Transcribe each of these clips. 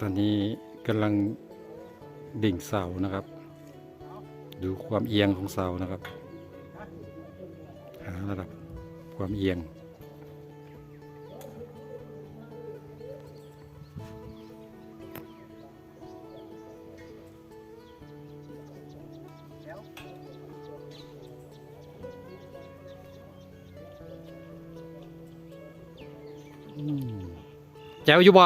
ตอนนี้กำลังดิ่งเสานะครับ ดูความเอียงของเสานะครับ หาระดับความเอียง แจ๋วอยู่บ่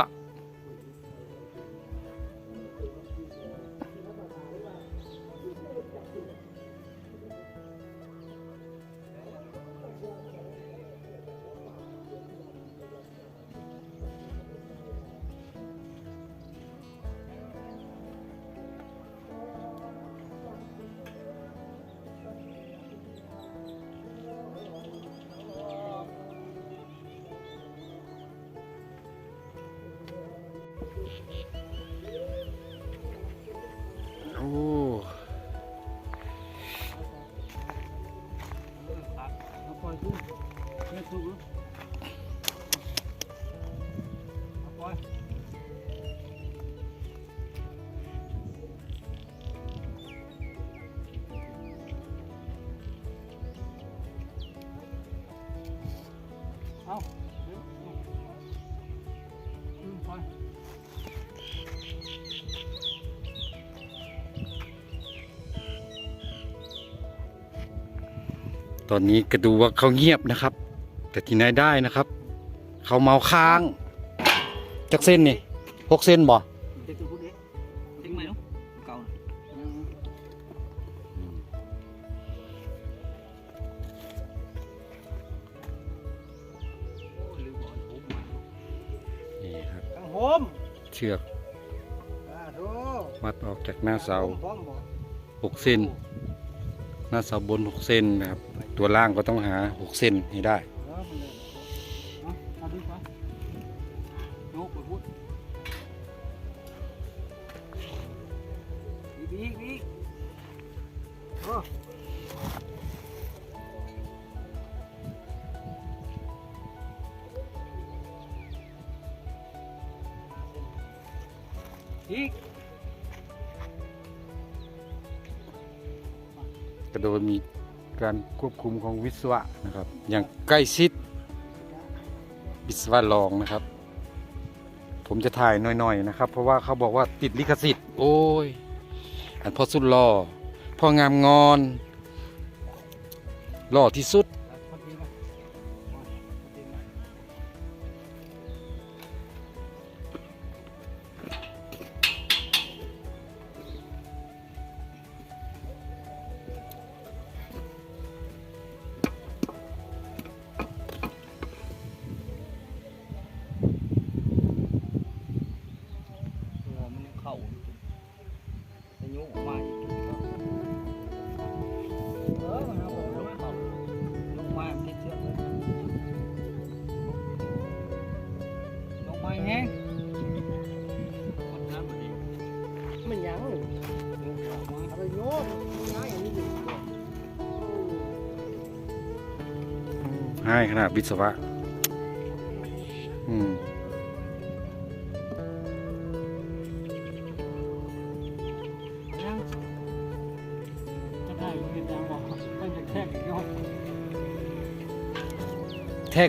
โอ้ ตอนนี้ก็ดูว่าเขาเงียบนะครับ แต่ที่ไหนได้นะครับ เขาเมาค้าง จักเส้นนี่หกเส้นบ่เด็กตัวพูดเด็กเด็กใหม่เนาะเก่าน่ะโอ้ลืมบอกให้ผมมานี่ครับกังโฮมเชือกอ่าโธ่มัดออกจากหน้าเสาพร้อมบ่หกเส้นหน้าเสาบนหกเส้นนะครับ ตัวล่างก็ต้องหาหกเส้นให้ได้อีกกอีกโอ้อีดมี การควบคุมของวิศวะนะครับ อย่างใกล้ชิดวิศวะรองนะครับ ผมจะถ่ายหน่อยๆนะครับ เพราะว่าเขาบอกว่าติดลิขสิทธิ์ โอ้ย อันพ่อสุดหล่อพ่องามงอนหล่อที่สุด ให้ขนาดวิศวะ อืมยังจะได้เห็นยังบอกมันจะแค่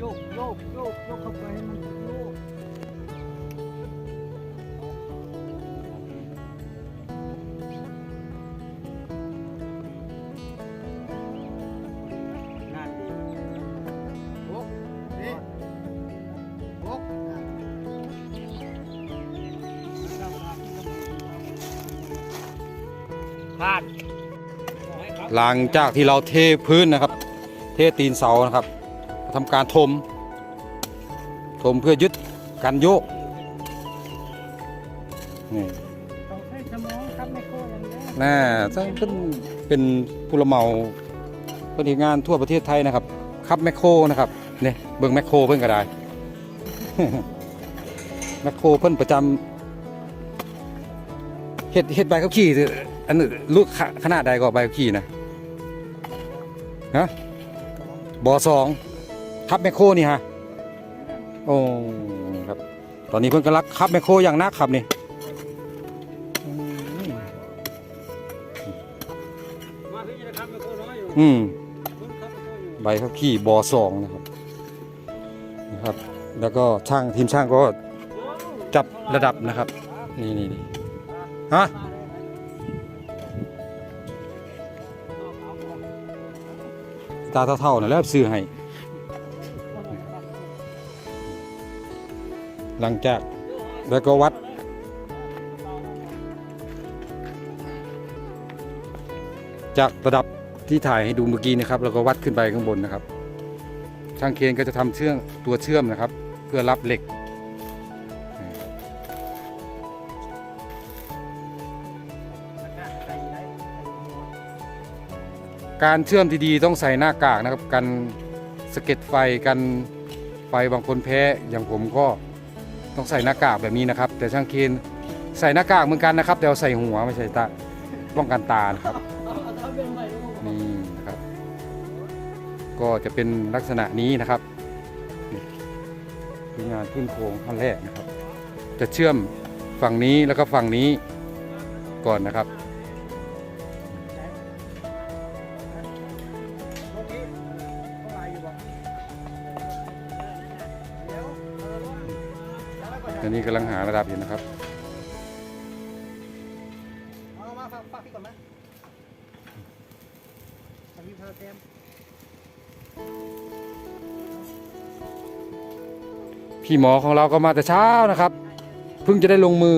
พลาดหลังจากที่เราเทพื้นนะครับ เทตีนเสานะครับทำการถมถมเพื่อยึดการโยกนี่ต้องใช้สมองครับไม่โคอย่างนี้น่าจะเป็นเป็นผู้รับเหมาเพื่อนงานทั่วประเทศไทยนะครับขับแมคโครนะครับเนี่ยเบิ่งแมคโครเพิ่นก็ได้แมคโครเพิ่นประจำเฮ็ดเฮ็ดใบขับขี่สิันลูกขนาดใดก็ใบขี่นะฮะบ่อสองทับแมคโครนี่ฮะโอ้ครับ ตอนนี้เพื่อนกำลังขับแมคโครอย่างนักครับนี่อืมใบขับขี่บอสองนะครับนะครับ แล้วก็ช่างทีมช่างก็จับระดับนะครับ นี่นี่ฮะ ตาเท่าๆนะแล้วซื้อให้หลังจากแล้วก็วัด จากระดับที่ถ่ายให้ดูเมื่อกี้นะครับแล้วก็วัดขึ้นไปข้างบนนะครับ ช่างเคนก็จะทำเชื่อมตัวเชื่อมนะครับ เพื่อรับเหล็ก การเชื่อมที่ดีต้องใส่หน้ากากนะครับกันสะเก็ดไฟกันไฟบางคนแพ้อย่างผมก็ต้องใส่หน้ากากแบบนี้นะครับ แต่ช่างเคนใส่หน้ากากเหมือนกันนะครับ แต่เอาใส่หัวไม่ใช่ตาป้องกันตานะครับนี่นะครับ ก็จะเป็นลักษณะนี้นะครับนี่คืองานขึ้นโครงขั้นแรกนะครับ จะเชื่อมฝั่งนี้แล้วก็ฝั่งนี้ก่อนนะครับ อันนี้กำลังหาระดับอยู่นะครับเอามาฝากฝากพี่ก่อนไหมฝากพี่พาเต็มพี่หมอของเราก็มาแต่เช้านะครับ เพิ่งจะได้ลงมือ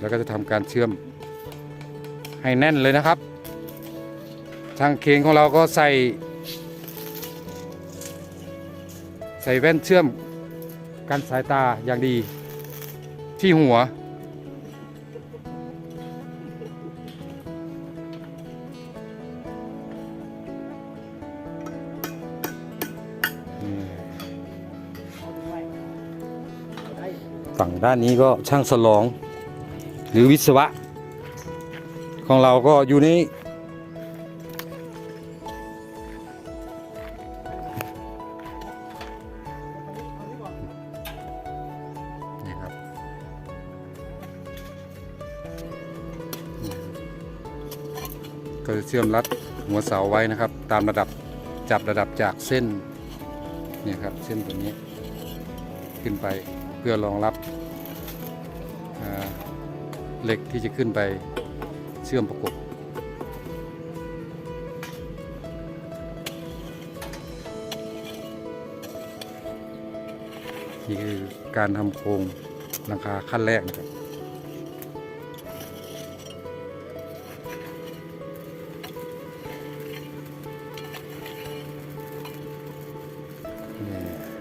แล้วก็จะทำการเชื่อมให้แน่นเลยนะครับช่างเคงของเราก็ใส่ ใส่แว่นเชื่อมกันสายตาอย่างดีที่หัว ฝั่งด้านนี้ก็ช่างสลอง หรือวิศวะ ของเราก็อยู่ในนี่ครับก็จะเชื่อมรัดหัวเสาไว้นะครับ ตามระดับจับระดับจากเส้นเนี่ยครับเส้นตัวนี้ ขึ้นไปเพื่อรองรับ เหล็กที่จะขึ้นไปเชื่อมประกบนี่คือการทำโครงหลังคาขั้นแรกนะครับนี่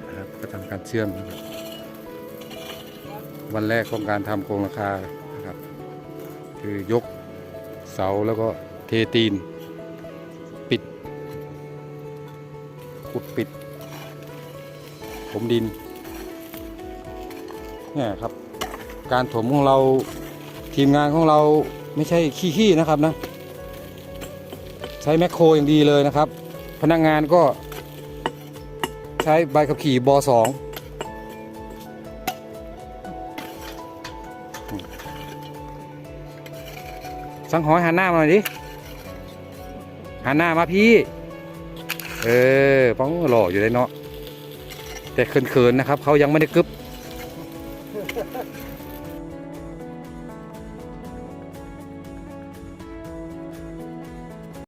นะครับก็ทำการเชื่อม วันแรกของการทำโครงหลังคา คือยกเสาแล้วก็เทตีน ปิดขุดปิดผมดินเนี่ยครับ การถมของเราทีมงานของเราไม่ใช่ขี้ๆนะครับนะ ใช้แมคโครอย่างดีเลยนะครับ พนักงานก็ใช้ใบขับขี่บอสอง สังหอยหันหน้ามาหน่อยดิหันหน้ามาพี่ เออป้องหล่ออยู่เลยเนาะแต่เขินๆนะครับเขายังไม่ได้กึบ